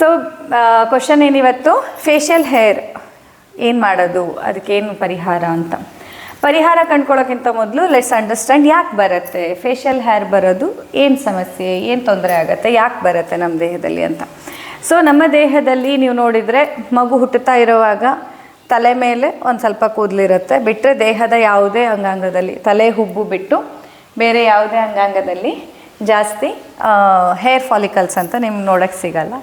So question ಏನಿವತ್ತು facial hair ಏನು ಮಾಡೋದು? ಅದಕ್ಕೇನು ಪರಿಹಾರ ಅಂತ. ಪರಿಹಾರ ಕಂಡ್ಕೊಳ್ಳೋಕ್ಕಿಂತ ಮೊದಲು ಲೆಟ್ಸ್ ಅಂಡರ್ಸ್ಟ್ಯಾಂಡ್ ಯಾಕೆ ಬರುತ್ತೆ? ಫೇಶಿಯಲ್ ಹೇರ್ ಬರೋದು ಏನು ಸಮಸ್ಯೆ? ಏನು ತೊಂದರೆ ಆಗುತ್ತೆ? ಯಾಕೆ ಬರುತ್ತೆ ನಮ್ಮ ದೇಹದಲ್ಲಿ ಅಂತ. ಸೊ ನಮ್ಮ ದೇಹದಲ್ಲಿ ನೀವು ನೋಡಿದರೆ ಮಗು ಹುಟ್ಟುತ್ತಾ ಇರುವಾಗ ತಲೆ ಮೇಲೆ ಒಂದು ಸ್ವಲ್ಪ ಕೂದಲಿರುತ್ತೆ. ಬಿಟ್ಟರೆ ದೇಹದ ಯಾವುದೇ ಅಂಗಾಂಗದಲ್ಲಿ ತಲೆ, ಹುಬ್ಬು ಬಿಟ್ಟು ಬೇರೆ ಯಾವುದೇ ಅಂಗಾಂಗದಲ್ಲಿ ಜಾಸ್ತಿ ಹೇರ್ ಫಾಲಿಕಲ್ಸ್ ಅಂತ ನಿಮ್ಗೆ ನೋಡೋಕ್ಕೆ ಸಿಗಲ್ಲ.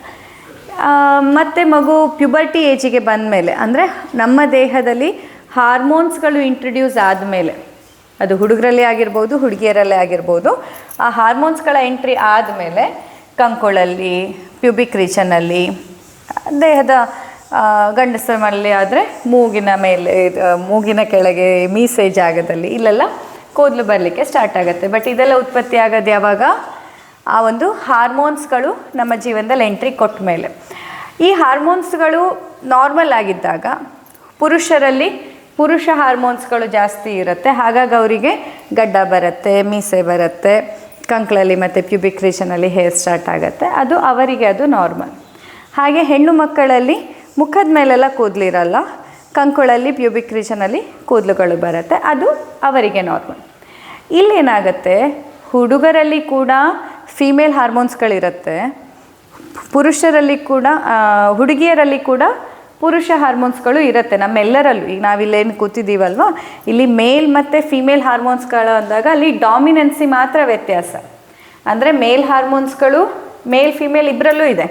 ಮತ್ತೆ ಮಗು ಪ್ಯುಬರ್ಟಿ ಏಜಿಗೆ ಬಂದ ಮೇಲೆ ಅಂದರೆ ನಮ್ಮ ದೇಹದಲ್ಲಿ ಹಾರ್ಮೋನ್ಸ್ಗಳು ಇಂಟ್ರಡ್ಯೂಸ್ ಆದಮೇಲೆ, ಅದು ಹುಡುಗರಲ್ಲೇ ಆಗಿರ್ಬೋದು, ಹುಡುಗಿಯರಲ್ಲೇ ಆಗಿರ್ಬೋದು, ಆ ಹಾರ್ಮೋನ್ಸ್ಗಳ ಎಂಟ್ರಿ ಆದಮೇಲೆ ಕಂಕೊಳಲ್ಲಿ ಪ್ಯೂಬಿಕ್ ರೀಚನಲ್ಲಿ ದೇಹದ ಗಂಡಸರ ಗಂಡಸರಲ್ಲಿ ಆದರೆ ಮೂಗಿನ ಮೇಲೆ ಮೂಗಿನ ಕೆಳಗೆ ಮೀಸೆ ಜಾಗದಲ್ಲಿ, ಇಲ್ಲೆಲ್ಲ ಕೂದಲು ಬರಲಿಕ್ಕೆ ಸ್ಟಾರ್ಟ್ ಆಗುತ್ತೆ. ಬಟ್ ಇದೆಲ್ಲ ಉತ್ಪತ್ತಿ ಆಗೋದು ಯಾವಾಗ? ಆ ಒಂದು ಹಾರ್ಮೋನ್ಸ್ಗಳು ನಮ್ಮ ಜೀವನದಲ್ಲಿ ಎಂಟ್ರಿ ಕೊಟ್ಟ ಮೇಲೆ. ಈ ಹಾರ್ಮೋನ್ಸ್ಗಳು ನಾರ್ಮಲ್ ಆಗಿದ್ದಾಗ ಪುರುಷರಲ್ಲಿ ಪುರುಷ ಹಾರ್ಮೋನ್ಸ್ಗಳು ಜಾಸ್ತಿ ಇರುತ್ತೆ. ಹಾಗಾಗಿ ಅವರಿಗೆ ಗಡ್ಡ ಬರುತ್ತೆ, ಮೀಸೆ ಬರುತ್ತೆ, ಕಂಕ್ಳಲ್ಲಿ ಮತ್ತು ಪ್ಯೂಬಿಕ್ ರೀಷನಲ್ಲಿ ಹೇರ್ ಸ್ಟಾರ್ಟ್ ಆಗುತ್ತೆ. ಅದು ಅವರಿಗೆ ಅದು ನಾರ್ಮಲ್ ಹಾಗೆ ಹೆಣ್ಣು ಮಕ್ಕಳಲ್ಲಿ ಮುಖದ ಮೇಲೆಲ್ಲ ಕೂದಲಿರಲ್ಲ, ಕಂಕುಳಲ್ಲಿ ಪ್ಯೂಬಿಕ್ ರೀಷನಲ್ಲಿ ಕೂದಲುಗಳು ಬರುತ್ತೆ. ಅದು ಅವರಿಗೆ ನಾರ್ಮಲ್ ಇಲ್ಲೇನಾಗುತ್ತೆ, ಹುಡುಗರಲ್ಲಿ ಕೂಡ ಫೀಮೇಲ್ ಹಾರ್ಮೋನ್ಸ್ಗಳಿರುತ್ತೆ ಪುರುಷರಲ್ಲಿ ಕೂಡ ಹುಡುಗಿಯರಲ್ಲಿ ಕೂಡ ಪುರುಷ ಹಾರ್ಮೋನ್ಸ್ಗಳು ಇರುತ್ತೆ ನಮ್ಮೆಲ್ಲರಲ್ಲೂ. ಈಗ ನಾವಿಲ್ಲೇನು ಕೂತಿದ್ದೀವಲ್ವ? ಇಲ್ಲಿ ಮೇಲ್ ಮತ್ತು ಫಿಮೇಲ್ ಹಾರ್ಮೋನ್ಸ್ಗಳು ಅಂದಾಗ ಅಲ್ಲಿ ಡಾಮಿನೆನ್ಸಿ ಮಾತ್ರ ವ್ಯತ್ಯಾಸ. ಅಂದರೆ ಮೇಲ್ ಹಾರ್ಮೋನ್ಸ್ಗಳು ಮೇಲ್ ಫಿಮೇಲ್ ಇಬ್ಬರಲ್ಲೂ ಇದೆ.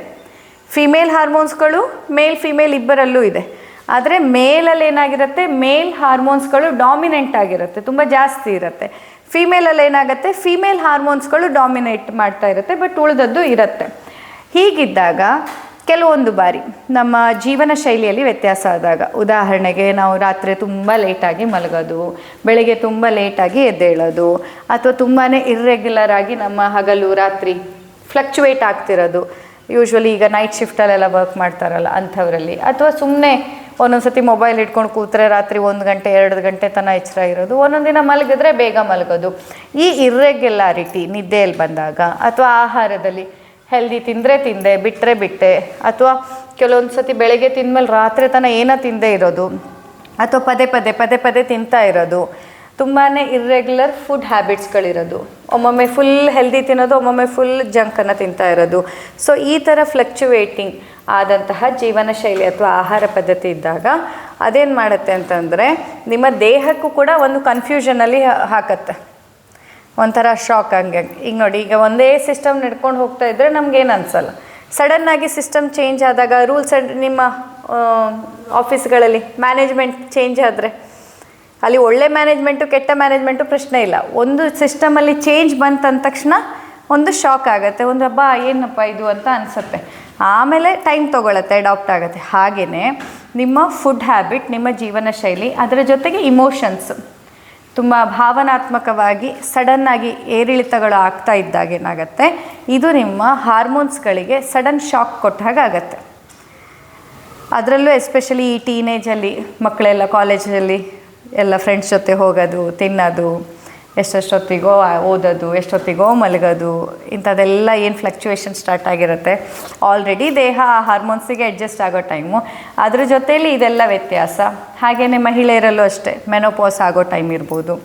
ಫಿಮೇಲ್ ಹಾರ್ಮೋನ್ಸ್ಗಳು ಮೇಲ್ ಫಿಮೇಲ್ ಇಬ್ಬರಲ್ಲೂ ಇದೆ. ಆದರೆ ಮೇಲಲ್ಲಿ ಏನಾಗಿರುತ್ತೆ ಮೇಲ್ ಹಾರ್ಮೋನ್ಸ್ಗಳು ಡಾಮಿನೆಂಟ್ ಆಗಿರುತ್ತೆ. ತುಂಬ ಜಾಸ್ತಿ ಇರುತ್ತೆ. ಫಿಮೇಲಲ್ಲಿ ಏನಾಗುತ್ತೆ? ಫಿಮೇಲ್ ಹಾರ್ಮೋನ್ಸ್ಗಳು ಡಾಮಿನೇಟ್ ಮಾಡ್ತಾ ಇರುತ್ತೆ ಬಟ್ ಉಳಿದದ್ದು ಇರುತ್ತೆ. ಹೀಗಿದ್ದಾಗ ಕೆಲವೊಂದು ಬಾರಿ ನಮ್ಮ ಜೀವನ ಶೈಲಿಯಲ್ಲಿ ವ್ಯತ್ಯಾಸ ಆದಾಗ, ಉದಾಹರಣೆಗೆ ನಾವು ರಾತ್ರಿ ತುಂಬ ಲೇಟಾಗಿ ಮಲಗೋದು, ಬೆಳಗ್ಗೆ ತುಂಬ ಲೇಟಾಗಿ ಎದ್ದೇಳೋದು, ಅಥವಾ ತುಂಬಾ ಇರ್ರೆಗ್ಯುಲರ್ ಆಗಿ ನಮ್ಮ ಹಗಲು ರಾತ್ರಿ ಫ್ಲಕ್ಚುವೇಟ್ ಆಗ್ತಿರೋದು ಯೂಶ್ವಲಿ ಈಗ ನೈಟ್ ಶಿಫ್ಟಲ್ಲೆಲ್ಲ ವರ್ಕ್ ಮಾಡ್ತಾರಲ್ಲ ಅಂಥವರಲ್ಲಿ, ಅಥವಾ ಸುಮ್ಮನೆ ಒಂದೊಂದು ಸತಿ ಮೊಬೈಲ್ ಇಟ್ಕೊಂಡು ಕೂತ್ರೆ ರಾತ್ರಿ ಒಂದು ಗಂಟೆ, ಎರಡು ಗಂಟೆ ತನಕ ಎಚ್ಚರ ಇರೋದು. ಒಂದೊಂದು ದಿನ ಮಲಗಿದ್ರೆ ಬೇಗ ಮಲಗೋದು. ಈ ಇರ್ರೆಗ್ಯುಲಾರಿಟಿ ನಿದ್ದೆಯಲ್ಲಿ ಬಂದಾಗ ಅಥವಾ ಆಹಾರದಲ್ಲಿ ಹೆಲ್ದಿ ತಿಂದರೆ ತಿಂದೆ ಬಿಟ್ಟರೆ ಬಿಟ್ಟೆ, ಅಥವಾ ಕೆಲವೊಂದು ಸತಿ ಬೆಳಗ್ಗೆ ತಿಂದಮೇಲೆ ರಾತ್ರಿ ತನಕ ಏನೋ ತಿಂದೇ ಇರೋದು, ಅಥವಾ ಪದೇ ಪದೇ ಪದೇ ಪದೇ ತಿಂತಾ ಇರೋದು ತುಂಬಾ ಇರ್ರೆಗ್ಯುಲರ್ ಫುಡ್ ಹ್ಯಾಬಿಟ್ಸ್ಗಳಿರೋದು ಒಮ್ಮೊಮ್ಮೆ ಫುಲ್ ಹೆಲ್ದಿ ತಿನ್ನೋದು, ಒಮ್ಮೊಮ್ಮೆ ಫುಲ್ ಜಂಕನ್ನು ತಿಂತಾ ಇರೋದು. ಸೊ ಈ ಥರ ಫ್ಲಕ್ಚುವೇಟಿಂಗ್ ಆದಂತಹ ಜೀವನ ಶೈಲಿ ಅಥವಾ ಆಹಾರ ಪದ್ಧತಿ ಇದ್ದಾಗ ಅದೇನು ಮಾಡುತ್ತೆ ಅಂತಂದರೆ ನಿಮ್ಮ ದೇಹಕ್ಕೂ ಕೂಡ ಒಂದು ಕನ್ಫ್ಯೂಷನಲ್ಲಿ ಹಾಕತ್ತೆ. ಒಂಥರ ಶಾಕ್ ಹಂಗೆ. ಈಗ ನೋಡಿ, ಈಗ ಒಂದೇ ಸಿಸ್ಟಮ್ ನಡ್ಕೊಂಡು ಹೋಗ್ತಾ ಇದ್ದರೆ ನಮ್ಗೇನು ಸಡನ್ ಸಡನ್ನಾಗಿ ಸಿಸ್ಟಮ್ ಚೇಂಜ್ ಆದಾಗ ರೂಲ್ಸ್ ಅಂಡ್ ನಿಮ್ಮ ಆಫೀಸ್ಗಳಲ್ಲಿ ಮ್ಯಾನೇಜ್ಮೆಂಟ್ ಚೇಂಜ್ ಆದರೆ, ಅಲ್ಲಿ ಒಳ್ಳೆ ಮ್ಯಾನೇಜ್ಮೆಂಟು ಕೆಟ್ಟ ಮ್ಯಾನೇಜ್ಮೆಂಟು ಪ್ರಶ್ನೆ ಇಲ್ಲ. ಒಂದು ಸಿಸ್ಟಮಲ್ಲಿ ಚೇಂಜ್ ಬಂತಂದ ತಕ್ಷಣ ಒಂದು ಶಾಕ್ ಆಗುತ್ತೆ. ಒಂದು ಹಬ್ಬ ಏನಪ್ಪ ಇದು? ಅಂತ ಅನಿಸುತ್ತೆ. ಆಮೇಲೆ ಟೈಮ್ ತೊಗೊಳತ್ತೆ ಅಡಾಪ್ಟ್ ಆಗುತ್ತೆ. ಹಾಗೆಯೇ ನಿಮ್ಮ ಫುಡ್ ಹ್ಯಾಬಿಟ್ ನಿಮ್ಮ ಜೀವನ ಶೈಲಿ, ಅದರ ಜೊತೆಗೆ ಇಮೋಷನ್ಸ್ ತುಂಬ ಭಾವನಾತ್ಮಕವಾಗಿ ಸಡನ್ನಾಗಿ ಏರಿಳಿತಗಳು ಆಗ್ತಾ ಇದ್ದಾಗ ಏನಾಗುತ್ತೆ? ಇದು ನಿಮ್ಮ ಹಾರ್ಮೋನ್ಸ್ಗಳಿಗೆ ಸಡನ್ ಶಾಕ್ ಕೊಟ್ಟ ಹಾಗೆ ಆಗುತ್ತೆ. ಅದರಲ್ಲೂ ಎಸ್ಪೆಷಲಿ ಈ ಟೀನೇಜಲ್ಲಿ ಮಕ್ಕಳೆಲ್ಲ ಕಾಲೇಜಲ್ಲಿ ಎಲ್ಲ ಫ್ರೆಂಡ್ಸ್ ಜೊತೆ ಹೋಗೋದು, ತಿನ್ನೋದು ಎಷ್ಟೆಷ್ಟೊತ್ತಿಗೋ ಓದೋದು, ಎಷ್ಟೊತ್ತಿಗೋ ಮಲಗೋದು ಇಂಥದ್ದೆಲ್ಲ ಏನು ಫ್ಲಕ್ಚುಯೇಷನ್ ಸ್ಟಾರ್ಟ್ ಆಗಿರುತ್ತೆ. ಆಲ್ರೆಡಿ ದೇಹ ಆ ಹಾರ್ಮೋನ್ಸಿಗೆ ಅಡ್ಜಸ್ಟ್ ಆಗೋ ಟೈಮು ಅದ್ರ ಜೊತೇಲಿ ಇದೆಲ್ಲ ವ್ಯತ್ಯಾಸ. ಹಾಗೆಯೇ ಮಹಿಳೆಯರಲ್ಲೂ ಅಷ್ಟೇ ಮೆನೋಪಾಸ್ ಆಗೋ ಟೈಮ್ ಇರ್ಬೋದು.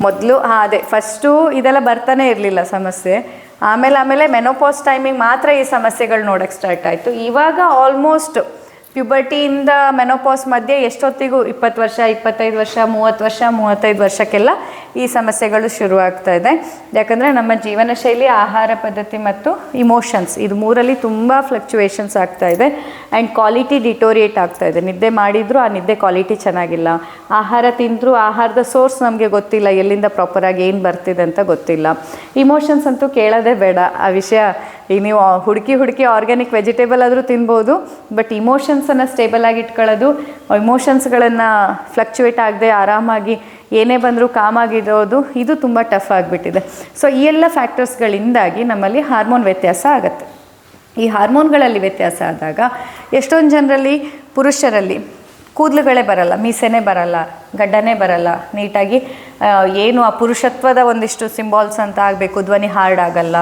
ಮೊದಲು, ಹಾಂ, ಅದೇ ಫಸ್ಟು ಇದೆಲ್ಲ ಬರ್ತಾನೆ ಇರಲಿಲ್ಲ ಸಮಸ್ಯೆ. ಆಮೇಲೆ ಆಮೇಲೆ ಮೆನೋಪಾಸ್ ಟೈಮಿಗೆ ಮಾತ್ರ ಈ ಸಮಸ್ಯೆಗಳು ನೋಡೋಕ್ಕೆ ಸ್ಟಾರ್ಟ್ ಆಯಿತು. ಇವಾಗ ಆಲ್ಮೋಸ್ಟ್ ಪ್ಯುಬರ್ಟಿಯಿಂದ ಮೆನೋಪಾಸ್ ಮಧ್ಯೆ ಎಷ್ಟೊತ್ತಿಗೂ, ಇಪ್ಪತ್ತು ವರ್ಷ, ಇಪ್ಪತ್ತೈದು ವರ್ಷ, ಮೂವತ್ತು ವರ್ಷ, ಮೂವತ್ತೈದು ವರ್ಷಕ್ಕೆಲ್ಲ ಈ ಸಮಸ್ಯೆಗಳು ಶುರುವಾಗ್ತಾ ಇದೆ. ಯಾಕಂದರೆ ನಮ್ಮ ಜೀವನ ಶೈಲಿ ಆಹಾರ ಪದ್ಧತಿ ಮತ್ತು ಇಮೋಷನ್ಸ್ ಇದು ಮೂರಲ್ಲಿ ತುಂಬ ಫ್ಲಕ್ಚುಯೇಷನ್ಸ್ ಆಗ್ತಾ ಇದೆ. ಆ್ಯಂಡ್ ಕ್ವಾಲಿಟಿ ಡಿಟೋರಿಯೇಟ್ ಆಗ್ತಾ ಇದೆ. ನಿದ್ದೆ ಮಾಡಿದರೂ ಆ ನಿದ್ದೆ ಕ್ವಾಲಿಟಿ ಚೆನ್ನಾಗಿಲ್ಲ. ಆಹಾರ ತಿಂದರೂ ಆಹಾರದ ಸೋರ್ಸ್ ನಮಗೆ ಗೊತ್ತಿಲ್ಲ. ಎಲ್ಲಿಂದ ಪ್ರಾಪರಾಗಿ ಏನು ಬರ್ತಿದೆ ಅಂತ ಗೊತ್ತಿಲ್ಲ. ಇಮೋಷನ್ಸ್ ಅಂತೂ ಕೇಳೋದೇ ಬೇಡ. ಆ ವಿಷಯ ಈಗ ನೀವು ಹುಡುಕಿ ಹುಡುಕಿ ಆರ್ಗ್ಯಾನಿಕ್ ವೆಜಿಟೇಬಲ್ ಆದರೂ ತಿನ್ಬೋದು ಬಟ್ ಇಮೋಷನ್ಸನ್ನು ಸ್ಟೇಬಲ್ ಆಗಿ ಇಟ್ಕೊಳ್ಳೋದು ಇಮೋಷನ್ಸ್ಗಳನ್ನು ಫ್ಲಕ್ಚುಯೇಟ್ ಆಗದೆ ಆರಾಮಾಗಿ, ಏನೇ ಬಂದರೂ ಕಾಮಾಗಿರೋದು ಇದು ತುಂಬ ಟಫ್ ಆಗಿಬಿಟ್ಟಿದೆ. ಸೊ ಈ ಎಲ್ಲ ಫ್ಯಾಕ್ಟರ್ಸ್ಗಳಿಂದಾಗಿ ನಮ್ಮಲ್ಲಿ ಹಾರ್ಮೋನ್ ವ್ಯತ್ಯಾಸ ಆಗುತ್ತೆ. ಈ ಹಾರ್ಮೋನ್ಗಳಲ್ಲಿ ವ್ಯತ್ಯಾಸ ಆದಾಗ, ಎಷ್ಟೊಂದು ಜನರಲ್ಲಿ, ಪುರುಷರಲ್ಲಿ ಕೂದಲುಗಳೇ ಬರಲ್ಲ, ಮೀಸೆನೇ ಬರಲ್ಲ, ಗಡ್ಡನೇ ಬರಲ್ಲ, ನೀಟಾಗಿ ಏನು ಆ ಪುರುಷತ್ವದ ಒಂದಿಷ್ಟು ಸಿಂಬಾಲ್ಸ್ ಅಂತ ಆಗಬೇಕು, ಧ್ವನಿ ಹಾರ್ಡ್ ಆಗಲ್ಲ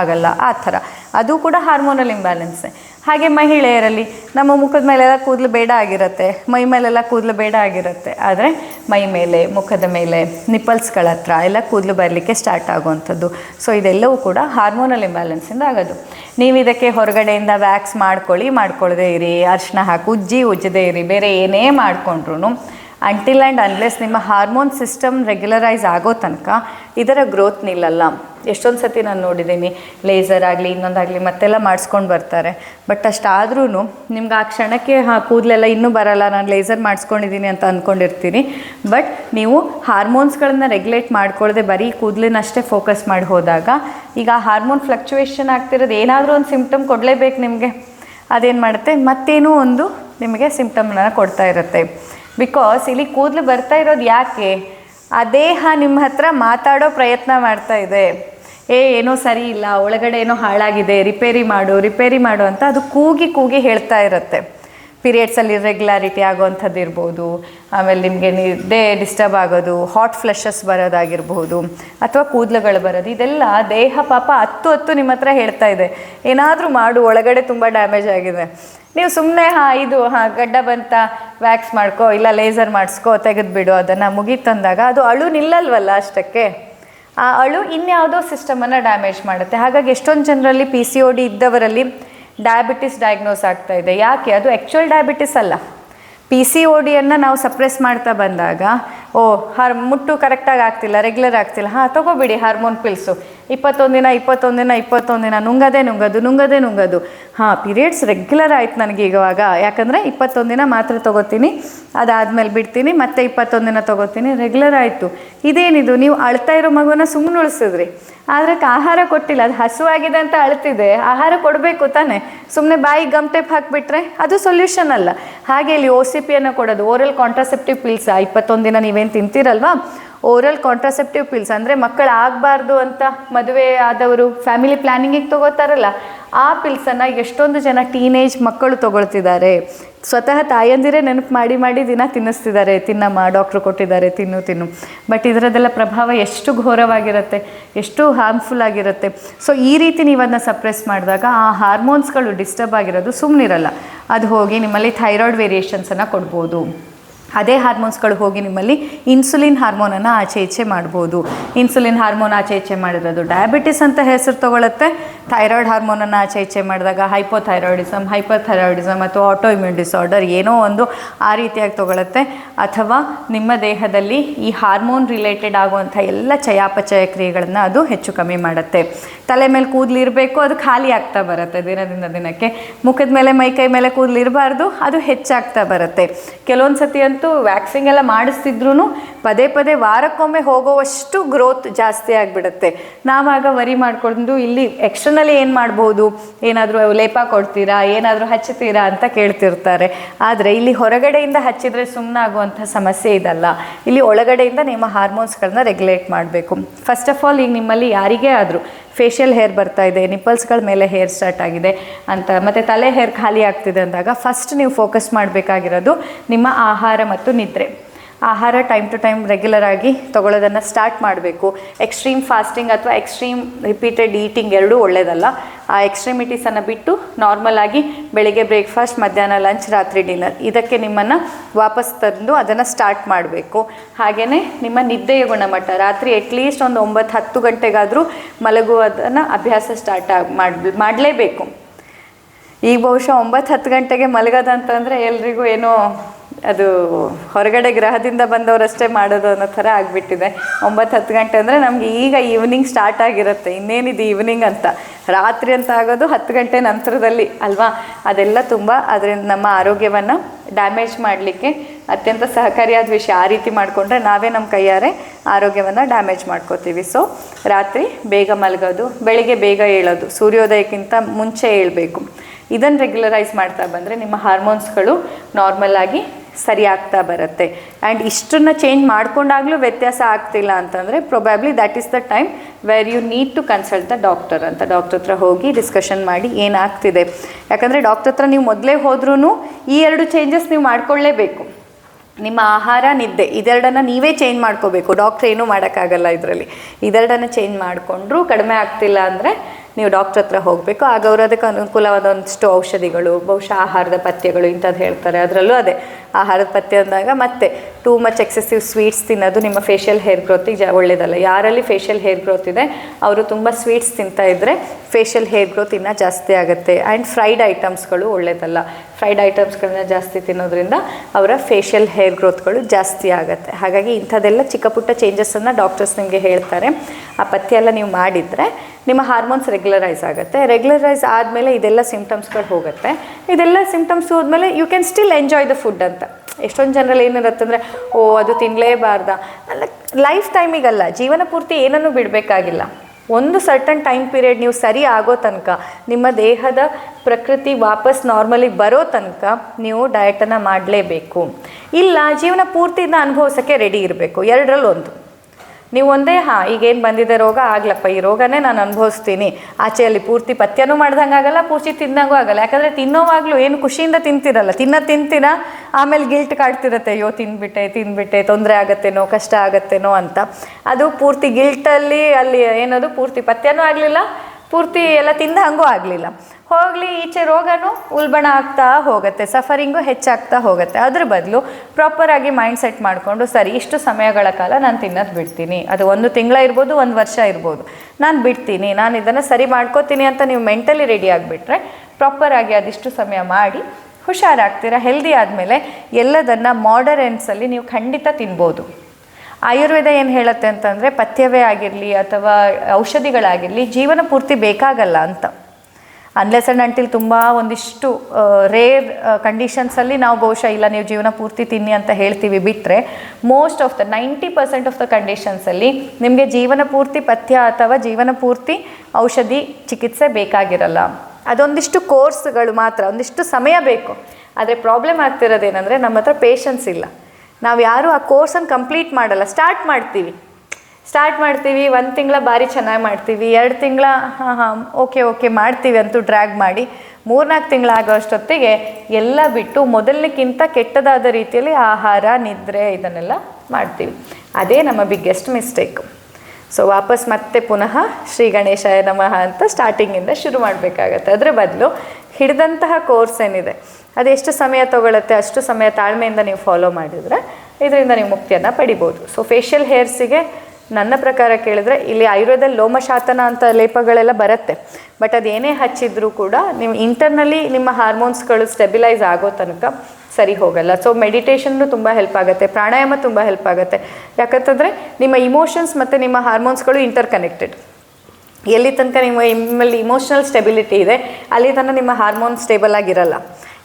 ಆಗಲ್ಲ, ಆ ಥರ. ಅದು ಕೂಡ ಹಾರ್ಮೋನಲ್ ಇಂಬ್ಯಾಲೆನ್ಸೇ ಹಾಗೆ ಮಹಿಳೆಯರಲ್ಲಿ ನಮ್ಮ ಮುಖದ ಮೇಲೆಲ್ಲ ಕೂದಲು ಬೇಡ ಆಗಿರುತ್ತೆ, ಮೈ ಮೇಲೆಲ್ಲ ಕೂದಲು ಬೇಡ ಆಗಿರುತ್ತೆ. ಆದರೆ ಮೈ ಮೇಲೆ, ಮುಖದ ಮೇಲೆ ನಿಪ್ಪಲ್ಸ್ಗಳ ಹತ್ರ ಎಲ್ಲ ಕೂದಲು ಬರಲಿಕ್ಕೆ ಸ್ಟಾರ್ಟ್ ಆಗುವಂಥದ್ದು. ಸೊ ಇದೆಲ್ಲವೂ ಕೂಡ ಹಾರ್ಮೋನಲ್ ಇಂಬ್ಯಾಲೆನ್ಸಿಂದ ಆಗೋದು. ನೀವು ಇದಕ್ಕೆ ಹೊರಗಡೆಯಿಂದ ವ್ಯಾಕ್ಸ್ ಮಾಡ್ಕೊಳ್ಳಿ, ಮಾಡ್ಕೊಳ್ಳದೆ ಇರಿ ಅರ್ಶಿನ ಹಾಕಿ, ಉಜ್ಜಿ, ಉಜ್ಜದೇ ಇರಿ, ಬೇರೆ ಏನೇ ಮಾಡಿಕೊಂಡ್ರು ಅಂಟಿಲ್ ಆ್ಯಂಡ್ ಅನ್ಲೆಸ್ ನಿಮ್ಮ ಹಾರ್ಮೋನ್ ಸಿಸ್ಟಮ್ ರೆಗ್ಯುಲರೈಸ್ ಆಗೋ ತನಕ ಇದರ ಗ್ರೋತ್ ನಿಲ್ಲಲ್ಲ. ಎಷ್ಟೊಂದು ಸತಿ ನಾನು ನೋಡಿದ್ದೀನಿ ಲೇಸರ್ ಆಗಲಿ ಇನ್ನೊಂದಾಗಲಿ ಮತ್ತೆಲ್ಲ ಮಾಡಿಸ್ಕೊಂಡು ಬರ್ತಾರೆ. ಬಟ್ ಅಷ್ಟಾದ್ರೂ ನಿಮ್ಗೆ ಆ ಕ್ಷಣಕ್ಕೆ ಹಾಂ ಕೂದಲೆಲ್ಲ ಇನ್ನೂ ಬರಲ್ಲ, ನಾನು ಲೇಸರ್ ಮಾಡಿಸ್ಕೊಂಡಿದ್ದೀನಿ ಅಂತ ಅಂದ್ಕೊಂಡಿರ್ತೀನಿ ಬಟ್ ನೀವು ಹಾರ್ಮೋನ್ಸ್ಗಳನ್ನ ರೆಗ್ಯುಲೇಟ್ ಮಾಡ್ಕೊಳ್ಳದೆ ಬರೀ ಕೂದಲಿನಷ್ಟೇ ಫೋಕಸ್ ಮಾಡಿ ಹೋದಾಗ, ಈಗ ಹಾರ್ಮೋನ್ ಫ್ಲಕ್ಚುಯೇಷನ್ ಆಗ್ತಿರೋದು ಏನಾದರೂ ಒಂದು ಸಿಮ್ಟಮ್ ಕೊಡಲೇಬೇಕು ನಿಮಗೆ. ಅದೇನು ಮಾಡುತ್ತೆ? ಮತ್ತೇನೂ ಒಂದು ನಿಮಗೆ ಸಿಮ್ಟಮ್ನ ಕೊಡ್ತಾ ಇರುತ್ತೆ. ಬಿಕಾಸ್ ಇಲ್ಲಿ ಕೂದಲು ಬರ್ತಾ ಇರೋದು ಯಾಕೆ? ಆ ದೇಹ ನಿಮ್ಮ ಹತ್ರ ಮಾತಾಡೋ ಪ್ರಯತ್ನ ಮಾಡ್ತಾ ಇದೆ. ಏ, ಏನೋ ಸರಿ ಇಲ್ಲ, ಒಳಗಡೆ ಏನೋ ಹಾಳಾಗಿದೆ, ರಿಪೇರಿ ಮಾಡು ರಿಪೇರಿ ಮಾಡು ಅಂತ ಅದು ಕೂಗಿ ಕೂಗಿ ಹೇಳ್ತಾ ಇರುತ್ತೆ. ಪೀರಿಯಡ್ಸಲ್ಲಿ ಇರ್ರೆಗ್ಯುಲಾರಿಟಿ ಆಗೋವಂಥದ್ದು ಇರ್ಬೋದು, ಆಮೇಲೆ ನಿಮಗೆ ನಿದ್ದೆ ಡಿಸ್ಟರ್ಬ್ ಆಗೋದು ಹಾಟ್ ಫ್ಲಶಸ್ ಬರೋದಾಗಿರ್ಬೋದು, ಅಥವಾ ಕೂದಲುಗಳು ಬರೋದು, ಇದೆಲ್ಲ ದೇಹ ಪಾಪ ಹತ್ತು ಹತ್ತು ನಿಮ್ಮ ಹತ್ರ ಹೇಳ್ತಾ ಇದೆ. ಏನಾದರೂ ಮಾಡು, ಒಳಗಡೆ ತುಂಬ ಡ್ಯಾಮೇಜ್ ಆಗಿದೆ. ನೀವು ಸುಮ್ಮನೆ ಹಾಂ, ಇದು, ಹಾಂ, ಗಡ್ಡ ಬಂತ ವ್ಯಾಕ್ಸ್ ಮಾಡ್ಕೋ, ಇಲ್ಲ ಲೇಸರ್ ಮಾಡಿಸ್ಕೋ, ತೆಗೆದುಬಿಡು, ಅದನ್ನು ಮುಗಿತಂದಾಗ ಅದು ಅಳು ನಿಲ್ಲಲ್ವಲ್ಲ ಅಷ್ಟಕ್ಕೆ? ಆ ಅಳು ಇನ್ಯಾವುದೋ ಸಿಸ್ಟಮನ್ನು ಡ್ಯಾಮೇಜ್ ಮಾಡುತ್ತೆ. ಹಾಗಾಗಿ ಎಷ್ಟೊಂದು ಜನರಲ್ಲಿ ಪಿ ಸಿ ಒ ಡಿ ಇದ್ದವರಲ್ಲಿ ಡಯಾಬಿಟಿಸ್ ಡಯಾಗ್ನೋಸ್ ಆಗ್ತಾ ಇದೆ. ಯಾಕೆ? ಅದು ಆ್ಯಕ್ಚುಯಲ್ ಡಯಾಬಿಟಿಸ್ ಅಲ್ಲ. ಪಿ ಸಿ ಒ ಡಿಯನ್ನು ನಾವು ಸಪ್ರೆಸ್ ಮಾಡ್ತಾ ಬಂದಾಗ, ಓ ಹಾರ್ ಮುಟ್ಟು ಕರೆಕ್ಟಾಗಿ ಆಗ್ತಿಲ್ಲ ರೆಗ್ಯುಲರ್ ಆಗ್ತಿಲ್ಲ. ಹಾಂ, ತೊಗೋಬಿಡಿ ಹಾರ್ಮೋನ್ ಪಿಲ್ಸು ಇಪ್ಪತ್ತೊಂದು ದಿನ ಇಪ್ಪತ್ತೊಂದು ದಿನ ಇಪ್ಪತ್ತೊಂದು ದಿನ, ನುಂಗದೇ ನುಂಗದು ನುಂಗದೇ ನುಂಗದು. ಹಾಂ ಪೀರಿಯಡ್ಸ್ ರೆಗ್ಯುಲರ್ ಆಯ್ತು ನನಗೆ ಇವಾಗ ಯಾಕಂದರೆ ಇಪ್ಪತ್ತೊಂದು ದಿನ ಮಾತ್ರ ತೊಗೋತೀನಿ, ಅದಾದಮೇಲೆ ಬಿಡ್ತೀನಿ, ಮತ್ತೆ ಇಪ್ಪತ್ತೊಂದು ದಿನ ತೊಗೋತೀನಿ ರೆಗ್ಯುಲರ್ ಆಯಿತು. ಇದೇನಿದು, ನೀವು ಅಳ್ತಾ ಇರೋ ಮಗುನ ಸುಮ್ಮನೆ ಉಳಿಸಿದ್ರಿ. ಆದರೆ ಆಹಾರ ಕೊಟ್ಟಿಲ್ಲ, ಅದು ಹಸುವಾಗಿದೆ ಅಂತ ಅಳ್ತಿದೆ, ಆಹಾರ ಕೊಡಬೇಕು ತಾನೆ. ಸುಮ್ಮನೆ ಬಾಯಿ ಗಮ್ ಟೇಪ್ ಹಾಕಿಬಿಟ್ರೆ ಅದು ಸೊಲ್ಯೂಷನ್ ಅಲ್ಲ. ಹಾಗೆ ಇಲ್ಲಿ ಓ ಸಿ ಪಿಯನ್ನು ಕೊಡೋದು ಓರಲ್ ಕಾಂಟ್ರಾಸೆಪ್ಟಿವ್ ಪಿಲ್ಸ್ ಇಪ್ಪತ್ತೊಂದು ದಿನ ನೀವೇನು ತಿಂತೀರಲ್ವಾ? ಓರಲ್ ಕಾಂಟ್ರಾಸೆಪ್ಟಿವ್ ಪಿಲ್ಸ್ ಅಂದರೆ ಮಕ್ಕಳು ಆಗಬಾರ್ದು ಅಂತ ಮದುವೆ ಆದವರು ಫ್ಯಾಮಿಲಿ ಪ್ಲ್ಯಾನಿಂಗಿಗೆ ತಗೋತಾರಲ್ಲ, ಆ ಪಿಲ್ಸನ್ನು ಎಷ್ಟೊಂದು ಜನ ಟೀನೇಜ್ ಮಕ್ಕಳು ತೊಗೊಳ್ತಿದ್ದಾರೆ. ಸ್ವತಃ ತಾಯಂದಿರೇ ನೆನಪು ಮಾಡಿ ಮಾಡಿ ದಿನ ತಿನ್ನಿಸ್ತಿದ್ದಾರೆ. ತಿನ್ನಮ್ಮ ಡಾಕ್ಟ್ರು ಕೊಟ್ಟಿದ್ದಾರೆ, ತಿನ್ನು ತಿನ್ನು. ಬಟ್ ಇದರದೆಲ್ಲ ಪ್ರಭಾವ ಎಷ್ಟು ಘೋರವಾಗಿರುತ್ತೆ, ಎಷ್ಟು ಹಾರ್ಮ್ಫುಲ್ ಆಗಿರುತ್ತೆ. ಸೊ ಈ ರೀತಿ ನೀವು ಅದನ್ನ ಸಪ್ರೆಸ್ ಮಾಡಿದಾಗ ಆ ಹಾರ್ಮೋನ್ಸ್ಗಳು ಡಿಸ್ಟರ್ಬ್ ಆಗಿರೋದು ಸುಮ್ಮನಿರಲ್ಲ ಅದು ಹೋಗಿ ನಿಮ್ಮಲ್ಲಿ ಥೈರಾಯ್ಡ್ ವೇರಿಯೇಷನ್ಸನ್ನು ಕೊಡ್ಬೋದು. ಅದೇ ಹಾರ್ಮೋನ್ಸ್ಗಳು ಹೋಗಿ ನಿಮ್ಮಲ್ಲಿ ಇನ್ಸುಲಿನ್ ಹಾರ್ಮೋನನ್ನು ಆಚೆ ಈಚೆ ಮಾಡ್ಬೋದು. ಇನ್ಸುಲಿನ್ ಹಾರ್ಮೋನ್ ಆಚೆ ಈಚೆ ಮಾಡಿರೋದು ಡಯಾಬಿಟಿಸ್ ಅಂತ ಹೆಸರು ತಗೊಳುತ್ತೆ. ಥೈರಾಯ್ಡ್ ಹಾರ್ಮೋನನ್ನು ಆಚೆ ಈಚೆ ಮಾಡಿದಾಗ ಹೈಪೋಥೈರಾಯ್ಡಿಸಮ್, ಹೈಪರ್ಥೈರಾಯ್ಡಿಸಮ್ ಅಥವಾ ಆಟೋ ಇಮ್ಯೂನ್ ಡಿಸಾರ್ಡರ್ ಏನೋ ಒಂದು ಆ ರೀತಿಯಾಗಿ ತಗೊಳುತ್ತೆ. ಅಥವಾ ನಿಮ್ಮ ದೇಹದಲ್ಲಿ ಈ ಹಾರ್ಮೋನ್ ರಿಲೇಟೆಡ್ ಆಗುವಂಥ ಎಲ್ಲ ಚಯಾಪಚಯ ಕ್ರಿಯೆಗಳನ್ನು ಅದು ಹೆಚ್ಚು ಕಮ್ಮಿ ಮಾಡುತ್ತೆ. ತಲೆ ಮೇಲೆ ಕೂದಲಿರಬೇಕು ಅದು ಖಾಲಿ ಆಗ್ತಾ ಬರುತ್ತೆ ದಿನದಿಂದ ದಿನಕ್ಕೆ. ಮುಖದ ಮೇಲೆ, ಮೈ ಕೈ ಮೇಲೆ ಕೂದಲಿರಬಾರ್ದು ಅದು ಹೆಚ್ಚಾಗ್ತಾ ಬರುತ್ತೆ. ಕೆಲವೊಂದು ಸತಿ ಅಂತೂ ವ್ಯಾಕ್ಸಿಂಗ್ ಎಲ್ಲ ಮಾಡಿಸ್ತಿದ್ರು ಪದೇ ಪದೇ ವಾರಕ್ಕೊಮ್ಮೆ ಹೋಗೋವಷ್ಟು ಗ್ರೋತ್ ಜಾಸ್ತಿ ಆಗಿಬಿಡುತ್ತೆ. ನಾವಾಗ ವರಿ ಮಾಡ್ಕೊಂಡು ಇಲ್ಲಿ ಎಕ್ಸ್ಟರ್ನಲಿ ಏನು ಮಾಡ್ಬೋದು? ಏನಾದರೂ ಲೇಪ ಕೊಡ್ತೀರಾ? ಏನಾದರೂ ಹಚ್ಚುತ್ತೀರಾ ಅಂತ ಕೇಳ್ತಿರ್ತಾರೆ. ಆದರೆ ಇಲ್ಲಿ ಹೊರಗಡೆಯಿಂದ ಹಚ್ಚಿದರೆ ಸುಮ್ಮನಾಗುವಂಥ ಸಮಸ್ಯೆ ಇದಲ್ಲ. ಇಲ್ಲಿ ಒಳಗಡೆಯಿಂದ ನಿಮ್ಮ ಹಾರ್ಮೋನ್ಸ್ಗಳನ್ನ ರೆಗ್ಯುಲೇಟ್ ಮಾಡಬೇಕು. ಫಸ್ಟ್ ಆಫ್ ಆಲ್ ಈಗ ನಿಮ್ಮಲ್ಲಿ ಯಾರಿಗೇ ಆದರೂ ಫೇಶಿಯಲ್ ಹೇರ್ ಬರ್ತಾ ಇದೆ ನಿಪ್ಪಲ್ಸ್ಗಳ ಮೇಲೆ ಹೇರ್ ಸ್ಟಾರ್ಟ್ ಆಗಿದೆ ಅಂತ, ಮತ್ತು ತಲೆ ಹೇರ್ ಖಾಲಿ ಆಗ್ತಿದೆ ಅಂದಾಗ ಫಸ್ಟ್ ನೀವು ಫೋಕಸ್ ಮಾಡಬೇಕಾಗಿರೋದು ನಿಮ್ಮ ಆಹಾರ ಮತ್ತು ನಿದ್ರೆ. ಆಹಾರ ಟೈಮ್ ಟು ಟೈಮ್ ರೆಗ್ಯುಲರ್ ಆಗಿ ತೊಗೊಳ್ಳೋದನ್ನು ಸ್ಟಾರ್ಟ್ ಮಾಡಬೇಕು. ಎಕ್ಸ್ಟ್ರೀಮ್ ಫಾಸ್ಟಿಂಗ್ ಅಥವಾ ಎಕ್ಸ್ಟ್ರೀಮ್ ರಿಪೀಟೆಡ್ ಈಟಿಂಗ್ ಎರಡೂ ಒಳ್ಳೆಯದಲ್ಲ ಆ ಎಕ್ಸ್ಟ್ರೀಮಿಟೀಸನ್ನು ಬಿಟ್ಟು ನಾರ್ಮಲ್ ಆಗಿ ಬೆಳಿಗ್ಗೆ ಬ್ರೇಕ್ಫಾಸ್ಟ್ ಮಧ್ಯಾಹ್ನ ಲಂಚ್ ರಾತ್ರಿ ಡಿನ್ನರ್ ಇದಕ್ಕೆ ನಿಮ್ಮನ್ನು ವಾಪಸ್ ತಂದು ಅದನ್ನು ಸ್ಟಾರ್ಟ್ ಮಾಡಬೇಕು. ಹಾಗೆಯೇ ನಿಮ್ಮ ನಿದ್ದೆಯ ಗುಣಮಟ್ಟ, ರಾತ್ರಿ ಅಟ್ಲೀಸ್ಟ್ ಒಂದು ಒಂಬತ್ತು ಹತ್ತು ಗಂಟೆಗಾದರೂ ಮಲಗುವುದನ್ನು ಅಭ್ಯಾಸ ಸ್ಟಾರ್ಟ್ ಮಾಡಿ, ಮಾಡಲೇಬೇಕು. ಈಗ ಬಹುಶಃ ಒಂಬತ್ತು ಹತ್ತು ಗಂಟೆಗೆ ಮಲಗೋದಂತಂದರೆ ಎಲ್ರಿಗೂ ಏನೋ ಅದು ಹೊರಗಡೆ ಗ್ರಹದಿಂದ ಬಂದವರಷ್ಟೇ ಮಾಡೋದು ಅನ್ನೋ ಥರ ಆಗಿಬಿಟ್ಟಿದೆ. ಒಂಬತ್ತು ಹತ್ತು ಗಂಟೆ ಅಂದರೆ ನಮಗೆ ಈಗ ಈವ್ನಿಂಗ್ ಸ್ಟಾರ್ಟ್ ಆಗಿರುತ್ತೆ. ಇನ್ನೇನಿದೆ ಈವ್ನಿಂಗ್ ಅಂತ? ರಾತ್ರಿ ಅಂತ ಆಗೋದು ಹತ್ತು ಗಂಟೆ ನಂತರದಲ್ಲಿ, ಅಲ್ವಾ? ಅದೆಲ್ಲ ತುಂಬ ಅದರಿಂದ ನಮ್ಮ ಆರೋಗ್ಯವನ್ನು ಡ್ಯಾಮೇಜ್ ಮಾಡಲಿಕ್ಕೆ ಅತ್ಯಂತ ಸಹಕಾರಿಯಾದ ವಿಷಯ. ಆ ರೀತಿ ಮಾಡಿಕೊಂಡ್ರೆ ನಾವೇ ನಮ್ಮ ಕೈಯಾರೆ ಆರೋಗ್ಯವನ್ನು ಡ್ಯಾಮೇಜ್ ಮಾಡ್ಕೋತೀವಿ. ಸೊ ರಾತ್ರಿ ಬೇಗ ಮಲಗೋದು, ಬೆಳಿಗ್ಗೆ ಬೇಗ ಏಳೋದು, ಸೂರ್ಯೋದಯಕ್ಕಿಂತ ಮುಂಚೆ ಏಳಬೇಕು. ಇದನ್ನು ರೆಗ್ಯುಲರೈಸ್ ಮಾಡ್ತಾ ಬಂದರೆ ನಿಮ್ಮ ಹಾರ್ಮೋನ್ಸ್ಗಳು ನಾರ್ಮಲ್ ಆಗಿ ಸರಿ ಆಗ್ತಾ ಬರುತ್ತೆ. ಆ್ಯಂಡ್ ಇಷ್ಟನ್ನು ಚೇಂಜ್ ಮಾಡ್ಕೊಂಡಾಗಲೂ ವ್ಯತ್ಯಾಸ ಆಗ್ತಿಲ್ಲ ಅಂತಂದರೆ probably that is the time where you need to consult the doctor ಅಂತ. ಡಾಕ್ಟರ್ ಹತ್ರ ಹೋಗಿ ಡಿಸ್ಕಷನ್ ಮಾಡಿ ಏನಾಗ್ತಿದೆ. ಯಾಕಂದರೆ ಡಾಕ್ಟರ್ ಹತ್ರ ನೀವು ಮೊದಲೇ ಹೋದ್ರೂ ಈ ಎರಡು ಚೇಂಜಸ್ ನೀವು ಮಾಡ್ಕೊಳ್ಳೇಬೇಕು. ನಿಮ್ಮ ಆಹಾರ, ನಿದ್ದೆ ಇದೆರಡನ್ನು ನೀವೇ ಚೇಂಜ್ ಮಾಡ್ಕೋಬೇಕು. ಡಾಕ್ಟ್ರ್ ಏನೂ ಮಾಡೋಕ್ಕಾಗಲ್ಲ ಇದರಲ್ಲಿ. ಇದೆರಡನ್ನು ಚೇಂಜ್ ಮಾಡಿಕೊಂಡ್ರೂ ಕಡಿಮೆ ಆಗ್ತಿಲ್ಲ ಅಂದರೆ ನೀವು ಡಾಕ್ಟ್ರ್ ಹತ್ರ ಹೋಗಬೇಕು. ಆಗ ಅವರು ಅದಕ್ಕೆ ಅನುಕೂಲವಾದ ಒಂದಿಷ್ಟು ಔಷಧಿಗಳು, ಬಹುಶಃ ಆಹಾರದ ಪಥ್ಯಗಳು ಇಂಥದ್ದು ಹೇಳ್ತಾರೆ. ಅದರಲ್ಲೂ ಅದೇ, ಆಹಾರದ ಪಥ್ಯ ಅಂದಾಗ ಮತ್ತೆ ಟೂ ಮಚ್ ಎಕ್ಸೆಸಿವ್ ಸ್ವೀಟ್ಸ್ ತಿನ್ನೋದು ನಿಮ್ಮ ಫೇಶಿಯಲ್ ಹೇರ್ ಗ್ರೋತಿಗೆ ಜ ಒಳ್ಳೆಯದಲ್ಲ ಯಾರಲ್ಲಿ ಫೇಶಿಯಲ್ ಹೇರ್ ಗ್ರೋತ್ ಇದೆ, ಅವರು ತುಂಬ ಸ್ವೀಟ್ಸ್ ತಿಂತಾ ಇದ್ದರೆ ಫೇಶಿಯಲ್ ಹೇರ್ ಗ್ರೋತ್ ಇನ್ನೂ ಜಾಸ್ತಿ ಆಗುತ್ತೆ. ಆ್ಯಂಡ್ ಫ್ರೈಡ್ ಐಟಮ್ಸ್ಗಳು ಒಳ್ಳೆಯದಲ್ಲ ಫ್ರೈಡ್ ಐಟಮ್ಸ್ಗಳನ್ನ ಜಾಸ್ತಿ ತಿನ್ನೋದ್ರಿಂದ ಅವರ ಫೇಶಿಯಲ್ ಹೇರ್ ಗ್ರೋತ್ಗಳು ಜಾಸ್ತಿ ಆಗುತ್ತೆ. ಹಾಗಾಗಿ ಇಂಥದ್ದೆಲ್ಲ ಚಿಕ್ಕ ಪುಟ್ಟ ಚೇಂಜಸ್ಸನ್ನು ಡಾಕ್ಟರ್ಸ್ ನಿಮಗೆ ಹೇಳ್ತಾರೆ. ಆ ಪಥ್ಯ ಎಲ್ಲ ನೀವು ಮಾಡಿದರೆ ನಿಮ್ಮ ಹಾರ್ಮೋನ್ಸ್ ರೆಗ್ಯುಲರೈಸ್ ಆಗುತ್ತೆ. ರೆಗ್ಯುಲರೈಸ್ ಆದಮೇಲೆ ಇದೆಲ್ಲ ಸಿಮ್ಟಮ್ಸ್ಗಳು ಹೋಗುತ್ತೆ. ಇದೆಲ್ಲ ಸಿಂಪ್ಟಮ್ಸ್ ಹೋದ್ಮೇಲೆ you can still enjoy the food ಅಂತ. ಎಷ್ಟೊಂದು ಜನರಲ್ಲಿ ಏನಿರುತ್ತೆ ಅಂದರೆ, ಓ, ಅದು ತಿನ್ನಲೇಬಾರ್ದ ಅಲ್ಲ ಲೈಫ್ ಟೈಮಿಗಲ್ಲ ಜೀವನ ಪೂರ್ತಿ ಏನನ್ನು ಬಿಡಬೇಕಾಗಿಲ್ಲ. ಒಂದು ಸರ್ಟನ್ ಟೈಮ್ ಪೀರಿಯಡ್ ನೀವು ಸರಿ ಆಗೋ ತನಕ, ನಿಮ್ಮ ದೇಹದ ಪ್ರಕೃತಿ ವಾಪಸ್ ನಾರ್ಮಲಿಗೆ ಬರೋ ತನಕ ನೀವು ಡಯಟನ್ನು ಮಾಡಲೇಬೇಕು. ಇಲ್ಲ, ಜೀವನ ಪೂರ್ತಿನ ಅನುಭವಿಸೋಕ್ಕೆ ರೆಡಿ ಇರಬೇಕು. ಎರಡರಲ್ಲಿ ಒಂದು ನೀವು ಒಂದೇ, ಹಾಂ, ಈಗೇನು ಬಂದಿದೆ ರೋಗ ಆಗ್ಲಪ್ಪ, ಈ ರೋಗನೇ ನಾನು ಅನುಭವಿಸ್ತೀನಿ. ಆಚೆಯಲ್ಲಿ ಪೂರ್ತಿ ಪಥ್ಯನೂ ಮಾಡ್ದಂಗೆ ಆಗಲ್ಲ, ಪೂರ್ತಿ ತಿನ್ನಂಗೂ ಆಗಲ್ಲ. ಯಾಕಂದರೆ ತಿನ್ನೋವಾಗಲೂ ಏನು ಖುಷಿಯಿಂದ ತಿಂತಿರಲ್ಲ. ತಿನ್ನ ತಿಂತೀರಾ, ಆಮೇಲೆ ಗಿಲ್ಟ್ ಕಾಡ್ತಿರತ್ತೆ. ಅಯ್ಯೋ ತಿಂದ್ಬಿಟ್ಟೆ ತಿಂದ್ಬಿಟ್ಟೆ ತೊಂದರೆ ಆಗತ್ತೇನೋ, ಕಷ್ಟ ಆಗತ್ತೇನೋ ಅಂತ. ಅದು ಪೂರ್ತಿ ಗಿಲ್ಟಲ್ಲಿ ಅಲ್ಲಿ ಏನದು, ಪೂರ್ತಿ ಪಥ್ಯನೂ ಆಗಲಿಲ್ಲ. ಪೂರ್ತಿ ಎಲ್ಲ ತಿಂದ ಹಂಗೂ ಆಗಲಿಲ್ಲ. ಹೋಗಲಿ, ಈಚೆ ರೋಗನೂ ಉಲ್ಬಣ ಆಗ್ತಾ ಹೋಗುತ್ತೆ, ಸಫರಿಂಗು ಹೆಚ್ಚಾಗ್ತಾ ಹೋಗುತ್ತೆ. ಅದ್ರ ಬದಲು ಪ್ರಾಪರಾಗಿ ಮೈಂಡ್ ಸೆಟ್ ಮಾಡಿಕೊಂಡು, ಸರಿ, ಇಷ್ಟು ಸಮಯಗಳ ಕಾಲ ನಾನು ತಿನ್ನೋದು ಬಿಡ್ತೀನಿ. ಅದು ಒಂದು ತಿಂಗಳ ಇರ್ಬೋದು, ಒಂದು ವರ್ಷ ಇರ್ಬೋದು. ನಾನು ಬಿಡ್ತೀನಿ, ನಾನು ಇದನ್ನು ಸರಿ ಮಾಡ್ಕೋತೀನಿ ಅಂತ ನೀವು ಮೆಂಟಲಿ ರೆಡಿ ಆಗಿಬಿಟ್ರೆ ಪ್ರಾಪರಾಗಿ ಅದಿಷ್ಟು ಸಮಯ ಮಾಡಿ ಹುಷಾರಾಗ್ತೀರಾ ಹೆಲ್ದಿ ಆದಮೇಲೆ ಎಲ್ಲದನ್ನು ಮಾಡರ್ನ್ಸಲ್ಲಿ ನೀವು ಖಂಡಿತ ತಿನ್ಬೋದು. ಆಯುರ್ವೇದ ಏನು ಹೇಳುತ್ತೆ ಅಂತಂದರೆ ಪಥ್ಯವೇ ಆಗಿರಲಿ ಅಥವಾ ಔಷಧಿಗಳಾಗಿರಲಿ ಜೀವನ ಪೂರ್ತಿ ಬೇಕಾಗಲ್ಲ ಅಂತ. ಅನ್ಲೆಸ್ ಅಂಡ್ ಅಂಟಿಲ್ ತುಂಬ ಒಂದಿಷ್ಟು ರೇರ್ ಕಂಡೀಷನ್ಸಲ್ಲಿ ನಾವು ಬಹುಶಃ ಇಲ್ಲ, ನೀವು ಜೀವನ ಪೂರ್ತಿ ತಿನ್ನಿ ಅಂತ ಹೇಳ್ತೀವಿ ಬಿಟ್ಟರೆ most of the ninety percent of the ಕಂಡೀಷನ್ಸಲ್ಲಿ ನಿಮಗೆ ಜೀವನ ಪೂರ್ತಿ ಪಥ್ಯ ಅಥವಾ ಜೀವನ ಪೂರ್ತಿ ಔಷಧಿ ಚಿಕಿತ್ಸೆ ಬೇಕಾಗಿರಲ್ಲ. ಅದೊಂದಿಷ್ಟು ಕೋರ್ಸ್ಗಳು ಮಾತ್ರ, ಒಂದಿಷ್ಟು ಸಮಯ ಬೇಕು. ಆದರೆ ಪ್ರಾಬ್ಲಮ್ ಆಗ್ತಿರೋದೇನೆಂದರೆ ನಮ್ಮ ಹತ್ರ ಪೇಷನ್ಸ್ ಇಲ್ಲ. ನಾವು ಯಾರೂ ಆ ಕೋರ್ಸನ್ನು ಕಂಪ್ಲೀಟ್ ಮಾಡಲ್ಲ. ಸ್ಟಾರ್ಟ್ ಮಾಡ್ತೀವಿ. ಸ್ಟಾರ್ಟ್ ಮಾಡ್ತೀವಿ, ಒಂದು ತಿಂಗಳ ಭಾರಿ ಚೆನ್ನಾಗಿ ಮಾಡ್ತೀವಿ, ಎರಡು ತಿಂಗಳ, ಹಾಂ ಹಾಂ, ಓಕೆ ಓಕೆ ಮಾಡ್ತೀವಿ ಅಂತೂ ಡ್ರ್ಯಾಗ್ ಮಾಡಿ ಮೂರ್ನಾಲ್ಕು ತಿಂಗಳಾಗೋ ಅಷ್ಟೊತ್ತಿಗೆ ಎಲ್ಲ ಬಿಟ್ಟು ಮೊದಲನೇಕ್ಕಿಂತ ಕೆಟ್ಟದಾದ ರೀತಿಯಲ್ಲಿ ಆಹಾರ, ನಿದ್ರೆ ಇದನ್ನೆಲ್ಲ ಮಾಡ್ತೀವಿ. ಅದೇ ನಮ್ಮ ಬಿಗ್ಗೆಸ್ಟ್ ಮಿಸ್ಟೇಕು ಸೊ ವಾಪಸ್ ಮತ್ತೆ ಪುನಃ ಶ್ರೀ ಗಣೇಶಾಯ ನಮಃ ಅಂತ ಸ್ಟಾರ್ಟಿಂಗಿಂದ ಶುರು ಮಾಡಬೇಕಾಗತ್ತೆ. ಅದರ ಬದಲು ಹಿಡಿದಂತಹ ಕೋರ್ಸ್ ಏನಿದೆ? ಅದು ಎಷ್ಟು ಸಮಯ ತಗೊಳ್ಳುತ್ತೆ ಅಷ್ಟು ಸಮಯ ತಾಳ್ಮೆಯಿಂದ ನೀವು ಫಾಲೋ ಮಾಡಿದರೆ ಇದರಿಂದ ನೀವು ಮುಕ್ತಿಯನ್ನು ಪಡಿಬೋದು. ಸೊ ಫೇಶಿಯಲ್ ಹೇರ್ಸಿಗೆ ನನ್ನ ಪ್ರಕಾರ ಕೇಳಿದ್ರೆ ಇಲ್ಲಿ ಆಯುರ್ವೇದ ಲೋಮಶಾತನ ಅಂತ ಲೇಪಗಳೆಲ್ಲ ಬರುತ್ತೆ. ಬಟ್ ಅದೇನೇ ಹಚ್ಚಿದ್ರೂ ಕೂಡ ನೀವು ಇಂಟರ್ನಲಿ ನಿಮ್ಮ ಹಾರ್ಮೋನ್ಸ್ಗಳು ಸ್ಟೆಬಿಲೈಸ್ ಆಗೋ ತನಕ ಸರಿ ಹೋಗಲ್ಲ. ಸೊ ಮೆಡಿಟೇಷನ್ನು ತುಂಬ ಹೆಲ್ಪ್ ಆಗುತ್ತೆ, ಪ್ರಾಣಾಯಾಮ ತುಂಬ ಹೆಲ್ಪ್ ಆಗುತ್ತೆ. ಯಾಕಂತಂದರೆ ನಿಮ್ಮ ಇಮೋಷನ್ಸ್ ಮತ್ತು ನಿಮ್ಮ ಹಾರ್ಮೋನ್ಸ್ಗಳು ಇಂಟರ್ ಕನೆಕ್ಟೆಡ್ ಎಲ್ಲಿ ತನಕ ನಿಮ್ಮ, ನಿಮ್ಮಲ್ಲಿ ಇಮೋಷ್ನಲ್ ಸ್ಟೆಬಿಲಿಟಿ ಇದೆ, ಅಲ್ಲಿ ತನಕ ನಿಮ್ಮ ಹಾರ್ಮೋನ್ ಸ್ಟೇಬಲ್ ಆಗಿರಲ್ಲ.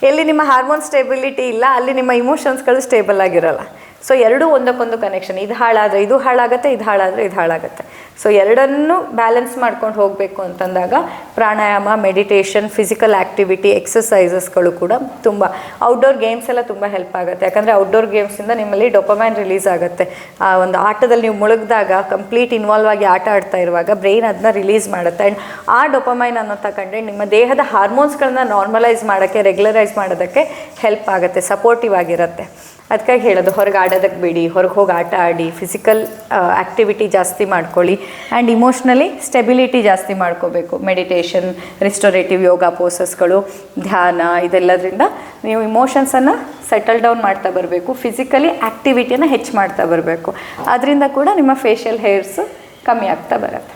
ಎಲ್ಲಿ ನಿಮ್ಮ ಹಾರ್ಮೋನ್ ಸ್ಟೆಬಿಲಿಟಿ ಇಲ್ಲ ಅಲ್ಲಿ ನಿಮ್ಮ ಇಮೋಷನ್ಸ್ಗಳು ಸ್ಟೇಬಲ್ ಆಗಿರಲ್ಲ. ಸೊ ಎರಡೂ ಒಂದಕ್ಕೊಂದು ಕನೆಕ್ಷನ್ ಇದು ಹಾಳಾದರೆ ಇದು ಹಾಳಾಗುತ್ತೆ, ಇದು ಹಾಳಾದರೆ ಇದು ಹಾಳಾಗುತ್ತೆ. ಸೊ ಎರಡನ್ನೂ ಬ್ಯಾಲೆನ್ಸ್ ಮಾಡ್ಕೊಂಡು ಹೋಗಬೇಕು ಅಂತಂದಾಗ ಪ್ರಾಣಾಯಾಮ ಮೆಡಿಟೇಷನ್ ಫಿಸಿಕಲ್ ಆ್ಯಕ್ಟಿವಿಟಿ ಎಕ್ಸಸೈಸಸ್ಗಳು ಕೂಡ ತುಂಬ ಔಟ್ಡೋರ್ ಗೇಮ್ಸ್ ಎಲ್ಲ ತುಂಬ ಹೆಲ್ಪ್ ಆಗುತ್ತೆ. ಯಾಕಂದರೆ ಔಟ್ಡೋರ್ ಗೇಮ್ಸಿಂದ ನಿಮ್ಮಲ್ಲಿ ಡೊಪಮೈನ್ ರಿಲೀಸ್ ಆಗುತ್ತೆ. ಆ ಒಂದು ಆಟದಲ್ಲಿ ನೀವು ಮುಳುಗಿದಾಗ ಕಂಪ್ಲೀಟ್ ಇನ್ವಾಲ್ವ್ ಆಗಿ ಆಟ ಆಡ್ತಾ ಇರುವಾಗ ಬ್ರೈನ್ ಅದನ್ನ ರಿಲೀಸ್ ಮಾಡುತ್ತೆ. ಆ್ಯಂಡ್ ಆ ಡೊಪಮೈನ್ ಅನ್ನೋ ತಗೊಂಡ್ರೆ ನಿಮ್ಮ ದೇಹದ ಹಾರ್ಮೋನ್ಸ್ಗಳನ್ನ ನಾರ್ಮಲೈಸ್ ಮಾಡೋಕ್ಕೆ ರೆಗ್ಯುಲರೈಸ್ ಮಾಡೋದಕ್ಕೆ ಹೆಲ್ಪ್ ಆಗುತ್ತೆ ಸಪೋರ್ಟಿವ್ ಆಗಿರುತ್ತೆ. ಅದಕ್ಕಾಗಿ ಹೇಳೋದು, ಹೊರಗೆ ಆಡೋದಕ್ಕೆ ಬಿಡಿ, ಹೊರಗೆ ಹೋಗಿ ಆಟ ಆಡಿ ಫಿಸಿಕಲ್ ಆ್ಯಕ್ಟಿವಿಟಿ ಜಾಸ್ತಿ ಮಾಡ್ಕೊಳ್ಳಿ ಆ್ಯಂಡ್ ಇಮೋಷ್ನಲಿ ಸ್ಟೆಬಿಲಿಟಿ ಜಾಸ್ತಿ ಮಾಡ್ಕೋಬೇಕು. ಮೆಡಿಟೇಷನ್ ರಿಸ್ಟೋರೇಟಿವ್ ಯೋಗ ಪೋಸಸ್ಗಳು ಧ್ಯಾನ ಇದೆಲ್ಲದರಿಂದ ನೀವು ಇಮೋಷನ್ಸನ್ನು ಸೆಟಲ್ ಡೌನ್ ಮಾಡ್ತಾ ಬರಬೇಕು. ಫಿಸಿಕಲಿ ಆ್ಯಕ್ಟಿವಿಟಿಯನ್ನು ಹೆಚ್ಚು ಮಾಡ್ತಾ ಬರಬೇಕು. ಅದರಿಂದ ಕೂಡ ನಿಮ್ಮ ಫೇಶಿಯಲ್ ಹೇರ್ಸು ಕಮ್ಮಿ ಆಗ್ತಾ ಬರುತ್ತೆ.